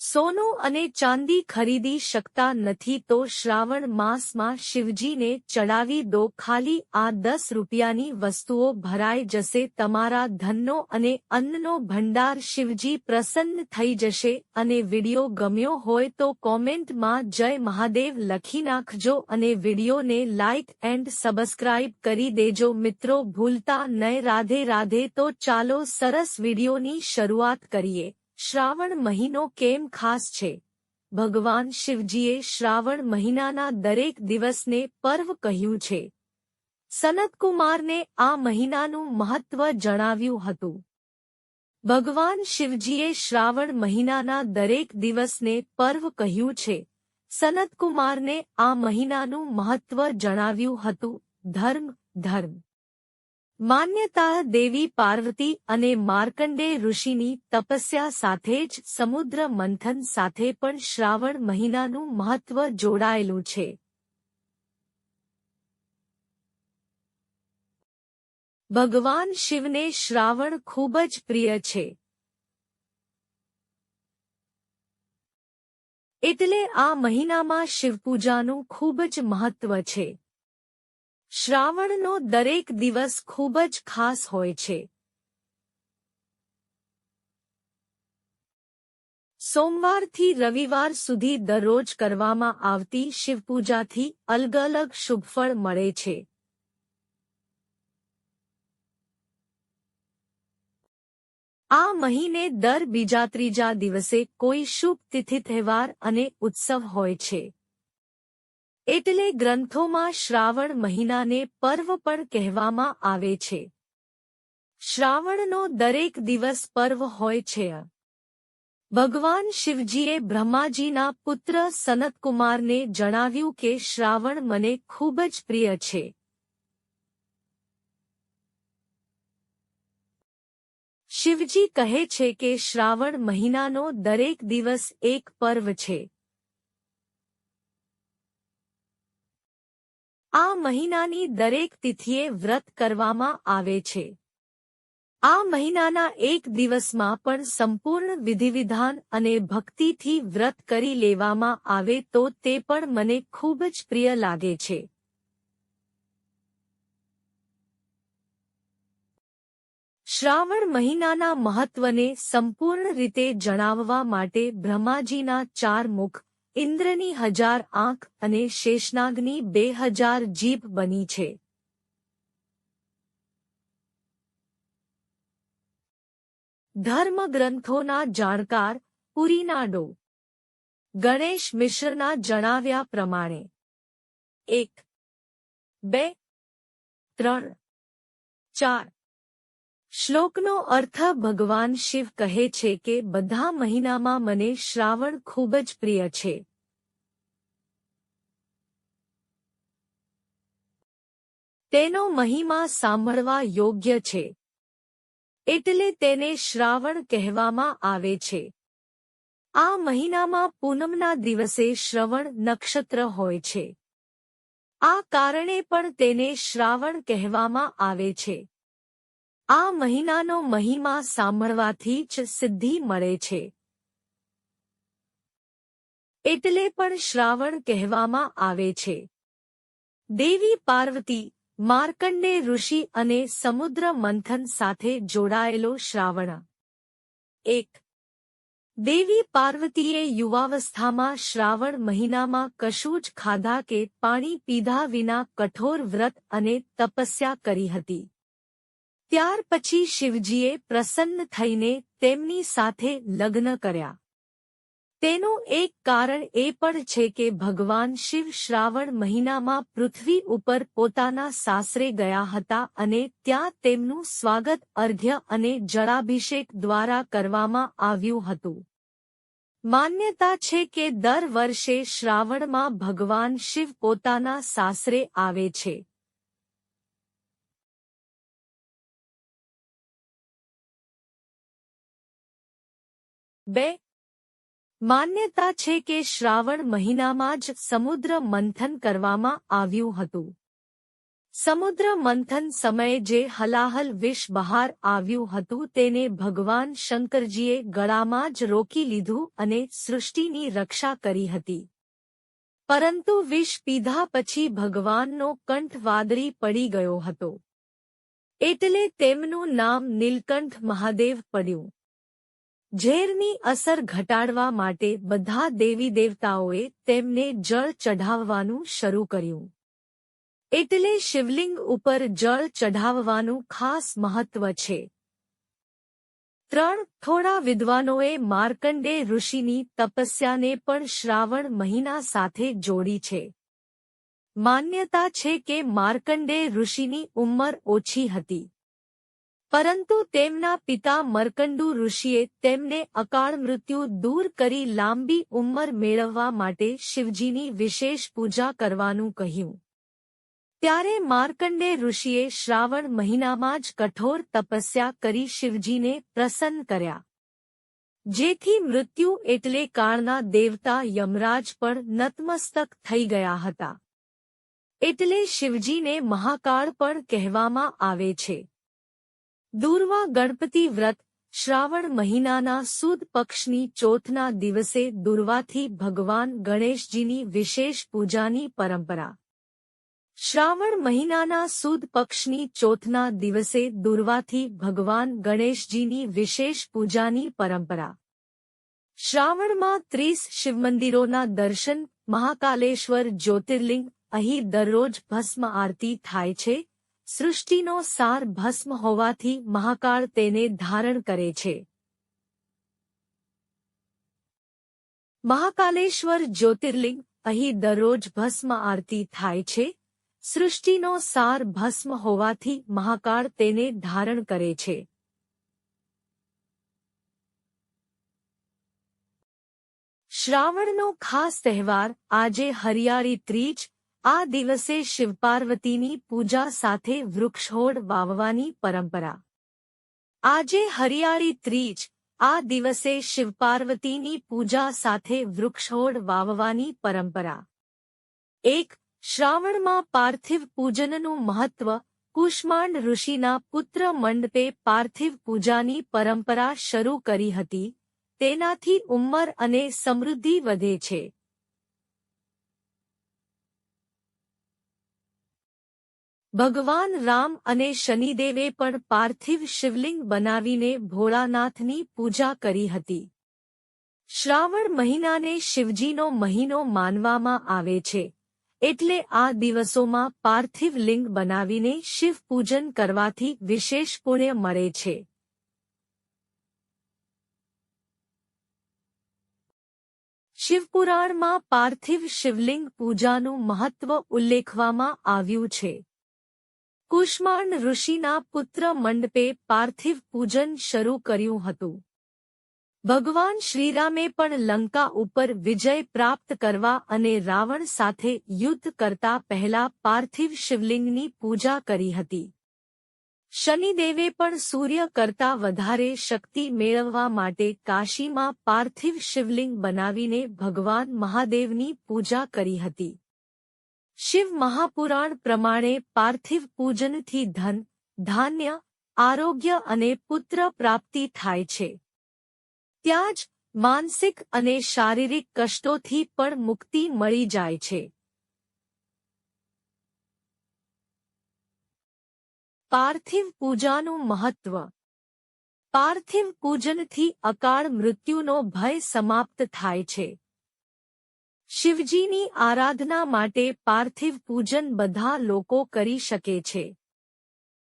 સોનું અને ચાંદી ખરીદી શકતા નથી તો શ્રાવણ માસમાં શિવજીને ચડાવી દો ખાલી આ દસ રૂપિયાની વસ્તુઓ ભરાઈ જશે, તમારા ધનનો અને અન્નનો ભંડાર શિવજી પ્રસન્ન થઈ જશે અને વિડિયો ગમ્યો હોય તો કોમેન્ટમાં જય મહાદેવ લખી નાખજો અને વિડિયોને લાઇક એન્ડ સબસ્ક્રાઇબ કરી દેજો. મિત્રો, ભૂલતા નય રાધે રાધે. તો ચાલો સરસ વિડિયોની શરૂઆત કરીએ. શ્રાવણ મહિનો કેમ ખાસ છે? ભગવાન શિવજીએ શ્રાવણ મહિનાના દરેક દિવસને પર્વ કહ્યું છે. સનતકુમારને આ મહિનાનું મહત્વ જણાવ્યું હતું. ભગવાન શિવજીએ શ્રાવણ મહિનાના દરેક દિવસને પર્વ કહ્યું છે. સનતકુમારને આ મહિનાનું મહત્વ જણાવ્યું હતું. ધર્મ ધર્મ. માન્યતા દેવી પાર્વતી અને માર્કંડે ઋષિની તપસ્યા સાથે જ સમુદ્ર મંથન સાથે પણ શ્રાવણ મહિનાનું મહત્વ જોડાયેલું છે. ભગવાન શિવને શ્રાવણ ખૂબ જ પ્રિય છે. એટલે આ મહિનામાં શિવપૂજાનું ખૂબ જ મહત્વ છે. શ્રાવણનો દરેક દિવસ ખૂબ જ ખાસ હોય છે. સોમવારથી રવિવાર સુધી દરરોજ કરવામાં આવતી શિવપૂજાથી અલગ અલગ શુભફળ મળે છે. આ મહિને દર બીજા ત્રીજા દિવસે કોઈ શુભ તિથિ તહેવાર અને ઉત્સવ હોય છે. એટલે ગ્રંથોમાં શ્રાવણ મહિનાને પર્વ પણ કહેવામાં આવે છે. શ્રાવણનો દરેક દિવસ પર્વ હોય છે. ભગવાન શિવજીએ બ્રહ્માજીના પુત્ર સનતકુમારને જણાવ્યું કે શ્રાવણ મને ખૂબ જ પ્રિય છે. શિવજી કહે છે કે શ્રાવણ મહિનાનો દરેક દિવસ એક પર્વ છે. આ મહિનાની દરેક તિથિએ વ્રત કરવામાં આવે છે. આ મહિનાના એક દિવસમાં પણ સંપૂર્ણ વિધિવિધાન અને ભક્તિથી વ્રત કરી લેવામાં આવે તો તે પણ મને ખૂબ જ પ્રિય લાગે છે. શ્રાવણ મહિનાના મહત્વને સંપૂર્ણ રીતે જણાવવા માટે બ્રહ્માજીના ચાર મુખ ઇન્દ્રની હજાર આંખ અને શેષનાગની બે હજાર જીભ બની છે. ધર્મગ્રંથોના જાણકાર પુરીનાડો ગણેશ મિશ્રના જણાવ્યા પ્રમાણે એક, બે, ત્રણ, ચાર શ્લોકનો અર્થ ભગવાન શિવ કહે છે કે બધા મહિનામાં મને શ્રાવણ ખૂબ જ પ્રિય છે. તેનો મહિમા સાંભળવા યોગ્ય છે. એટલે તેને શ્રાવણ કહેવામાં આવે છે. આ મહિનામાં પૂનમના દિવસે શ્રવણ નક્ષત્ર હોય છે. આ કારણે પણ તેને શ્રાવણ કહેવામાં આવે છે. આ મહિનાનો મહિમા સાંભળવાથી જ સિદ્ધિ મળે છે. એટલે પણ શ્રાવણ કહેવામાં આવે છે. દેવી પાર્વતી, માર્કંડે ઋષિ અને સમુદ્ર મંથન સાથે જોડાયેલો શ્રાવણ. એક. દેવી પાર્વતીએ યુવાવસ્થામાં શ્રાવણ મહિનામાં કશું જ ખાધા કે પાણી પીધા વિના કઠોર વ્રત અને તપસ્યા કરી હતી. ત્યાર પછી શિવજીએ પ્રસન્ન થઈને તેમની સાથે લગ્ન કર્યા. તેનું એક કારણ એ પણ છે કે ભગવાન શિવ શ્રાવણ મહિનામાં પૃથ્વી ઉપર પોતાના સાસરે ગયા હતા અને ત્યાં તેમનું સ્વાગત અર્ઘ્ય અને જળાભિષેક દ્વારા કરવામાં આવ્યું હતું. માન્યતા છે કે દર વર્ષે શ્રાવણમાં ભગવાન શિવ પોતાના સાસરે આવે છે. બે. માન્યતા છે કે શ્રાવણ મહિનામાં જ સમુદ્ર મંથન કરવામાં આવ્યું હતું. સમુદ્ર મંથન સમયે જે હલાહલ વિષ બહાર આવ્યું હતું તેને ભગવાન શંકરજીએ ગળામાં જ રોકી લીધું અને સૃષ્ટિની રક્ષા કરી હતી. પરંતુ વિષ પીધા પછી ભગવાનનો કંઠ વાદળી પડી ગયો હતો. એટલે તેમનું નામ નીલકંઠ મહાદેવ પડ્યું. ઝેરની અસર ઘટાડવા માટે બધા દેવી દેવતાઓએ તેમને જળ ચઢાવવાનું શરૂ કર્યું. એટલે શિવલિંગ ઉપર જળ ચઢાવવાનું ખાસ મહત્વ છે. ત્રણ થોડા વિદ્વાનોએ માર્કંડે ઋષિની તપસ્યાને પણ શ્રાવણ મહિના સાથે જોડી છે. માન્યતા છે કે માર્કંડે ઋષિની ઉંમર ઓછી હતી. પરંતુ તેમના પિતા મર્કંડુ ઋષિએ તેમને અકાળ મૃત્યુ દૂર કરી લાંબી ઉંમર મેળવવા માટે શિવજીની વિશેષ પૂજા કરવાનું કહ્યું. ત્યારે માર્કંડે ઋષિએ શ્રાવણ મહિનામાં જ કઠોર તપસ્યા કરી શિવજીને પ્રસન્ન કર્યા. જેથી મૃત્યુ એટલે કાળના દેવતા યમરાજ પણ નતમસ્તક થઈ ગયા હતા. એટલે શિવજીને મહાકાળ પણ કહેવામાં આવે છે. દૂર્વા ગણપતિ વ્રત શ્રાવણ મહિનાના સુદ પક્ષની ચોથના દિવસે દુર્વાથી ભગવાન ગણેશજીની વિશેષ પૂજાની પરંપરા. શ્રાવણ મહિનાના સુદ પક્ષની ચોથના દિવસે દુર્વાથી ભગવાન ગણેશજીની વિશેષ પૂજાની પરંપરા. શ્રાવણમાં ત્રીસ શિવમંદિરોના દર્શન, મહાકાલેશ્વર જ્યોતિર્લિંગ, અહીં દરરોજ ભસ્મ આરતી થાય છે સૃષ્ટિનો સાર ભસ્મ હોવાથી મહાકાળ તેને ધારણ કરે છે. મહાકાલેશ્વર જ્યોતિર્લિંગ અહીં દરરોજ ભસ્મ આરતી થાય છે. સૃષ્ટિનો સાર ભસ્મ હોવાથી મહાકાળ તેને ધારણ કરે છે. શ્રાવણનો ખાસ તહેવાર આજે હરિયાળી ત્રીજ આ દિવસે શિવપાર્વતીની પૂજા સાથે વૃક્ષોડ વાવવાની પરંપરા. આજે હરિયાળી ત્રીજ, આ દિવસે શિવપાર્વતીની પૂજા સાથે વૃક્ષોડ વાવવાની પરંપરા. એક, શ્રાવણમાં પાર્થિવ પૂજનનું મહત્વ, કુષ્માંડ ઋષિના પુત્ર મંડપે પાર્થિવ પૂજાની પરંપરા શરૂ કરી હતી. તેનાથી ઉંમર અને સમૃદ્ધિ વધે છે. ભગવાન રામ અને શનિદેવે પણ પાર્થિવ શિવલિંગ બનાવીને ભોળાનાથની પૂજા કરી હતી. શ્રાવણ મહિનાને શિવજીનો મહિનો માનવામાં આવે છે. એટલે આ દિવસોમાં પાર્થિવ લિંગ બનાવીને શિવ પૂજન કરવાથી વિશેષ પુણ્ય મળે છે. શિવપુરાણમાં પાર્થિવ શિવલિંગ પૂજાનું મહત્વ ઉલ્લેખવામાં આવ્યું છે. કુષ્માંડ ઋષિના પુત્ર મંડપે પાર્થિવ પૂજન શરૂ કર્યું હતું. ભગવાન શ્રીરામે પણ લંકા ઉપર વિજય પ્રાપ્ત કરવા અને રાવણ સાથે યુદ્ધ કરતા પહેલા પાર્થિવ શિવલિંગની પૂજા કરી હતી. શનિદેવે પણ સૂર્ય કરતા વધારે શક્તિ મેળવવા માટે કાશીમાં પાર્થિવ શિવલિંગ બનાવીને ભગવાન મહાદેવની પૂજા કરી હતી. શિવ મહાપુરાણ પ્રમાણે પાર્થિવ પૂજનથી ધન, ધાન્ય, આરોગ્ય અને પુત્ર પ્રાપ્તિ થાય છે. ત્યાં જ માનસિક અને શારીરિક કષ્ટોથી પણ મુક્તિ મળી જાય છે. પાર્થિવ પૂજાનું મહત્વ. પાર્થિવ પૂજનથી અકાળ મૃત્યુનો ભય સમાપ્ત થાય છે. શિવજીની આરાધના માટે પાર્થિવ પૂજન બધા લોકો કરી શકે છે.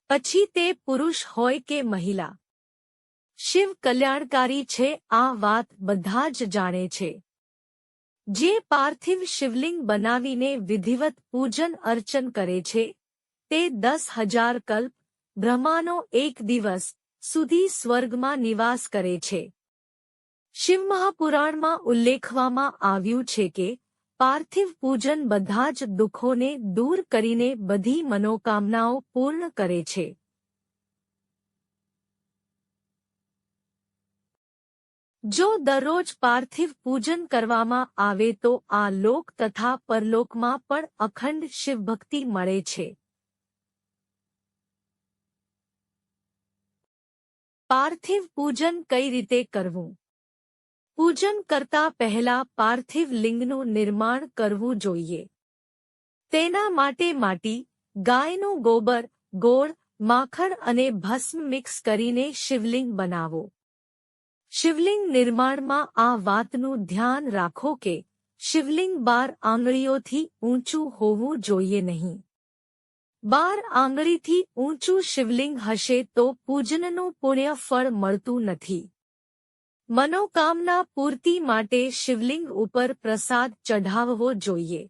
પછી તે પુરુષ હોય કે મહિલા. શિવ કલ્યાણકારી છે, આ વાત બધા જ જાણે છે. જે પાર્થિવ શિવલિંગ બનાવીને વિધિવત પૂજન અર્ચન કરે છે, તે દસ હજાર કલ્પ બ્રહ્માનો એક દિવસ સુધી સ્વર્ગમાં નિવાસ કરે છે. शिव महापुराण में उल्लेख के पार्थिव पूजन बधाज दुखों ने दूर करीने बधी मनोकामनाओ पूर्ण करे छे। जो दररोज पार्थिव पूजन करवामा तो आ लोक तथा परलोक में पर अखंड शिव भक्ति मरे पार्थिव पूजन कई रीते करवूं પૂજન કરતા પહેલા પાર્થિવ લિંગનું નિર્માણ કરવું જોઈએ. તેના માટે માટી, ગાયનું ગોબર, ગોળ, માખણ અને ભસ્મ મિક્સ કરીને શિવલિંગ બનાવો. શિવલિંગ નિર્માણમાં આ વાતનું ધ્યાન રાખો કે શિવલિંગ બાર આંગળીઓથી ઊંચું હોવું જોઈએ નહીં. બાર આંગળીથી ઊંચું શિવલિંગ હશે તો પૂજનનું પુણ્ય ફળ મળતું નથી. મનોકામના પૂર્તિ માટે શિવલિંગ ઉપર પ્રસાદ ચઢાવવો જોઈએ.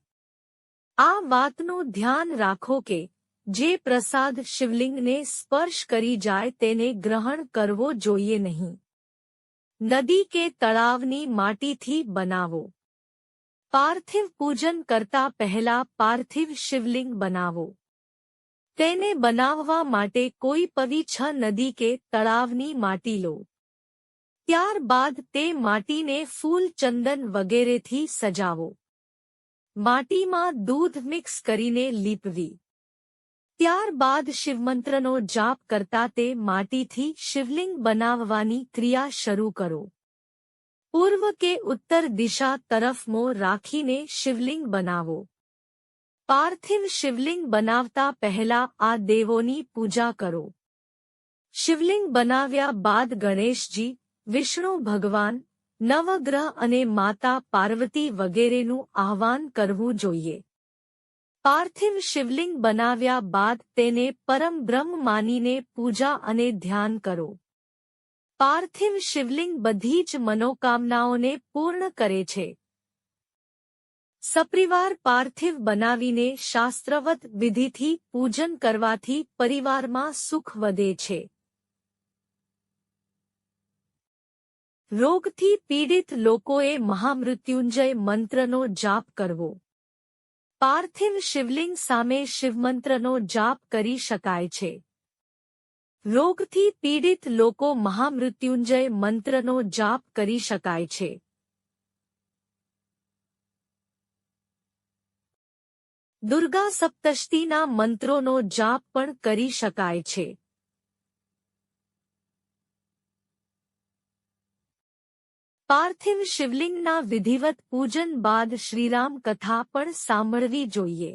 આ વાતનું ધ્યાન રાખો કે જે પ્રસાદ શિવલિંગને સ્પર્શ કરી જાય તેને ગ્રહણ કરવો જોઈએ નહીં. નદી કે તળાવની માટીથી બનાવો. પાર્થિવ પૂજન કરતા પહેલા પાર્થિવ શિવલિંગ બનાવો. તેને બનાવવા માટે કોઈ પવી છ નદી કે તળાવની માટી લો. ત્યારબાદ તે માટીને ફૂલ ચંદન વગેરેથી સજાવો. માટીમાં દૂધ મિક્સ કરીને લીપવી. ત્યારબાદ શિવમંત્રનો જાપ કરતા તે માટીથી શિવલિંગ બનાવવાની ક્રિયા શરૂ કરો. પૂર્વ કે ઉત્તર દિશા તરફ મો રાખીને શિવલિંગ બનાવો. પાર્થિવ શિવલિંગ બનાવતા પહેલા આ દેવોની પૂજા કરો. શિવલિંગ બનાવ્યા બાદ ગણેશજી વિષ્ણુ ભગવાન, નવગ્રહ અને માતા પાર્વતી વગેરેનું આહવાન કરવું જોઈએ. પાર્થિવ શિવલિંગ બનાવ્યા બાદ તેને પરમ બ્રહ્મ માનીને પૂજા અને ધ્યાન કરો. પાર્થિવ શિવલિંગ બધી જ મનોકામનાઓને પૂર્ણ કરે છે. સપરિવાર પાર્થિવ બનાવીને શાસ્ત્રવત વિધિથી પૂજન કરવાથી પરિવારમાં સુખ વધે છે. રોગથી પીડિત લોકોએ મહામૃત્યુંજય મંત્રનો જાપ કરવો. પાર્થિવ શિવલિંગ સામે શિવમંત્રનો જાપ કરી શકાય છે. રોગથી પીડિત લોકો મહામૃત્યુંજય મંત્રનો જાપ કરી શકાય છે. દુર્ગા સપ્તષ્ટીના મંત્રોનો જાપ પણ કરી શકાય છે. પાર્થિવ શિવલિંગના વિધિવત પૂજન બાદ શ્રીરામ કથા પણ સાંભળવી જોઈએ.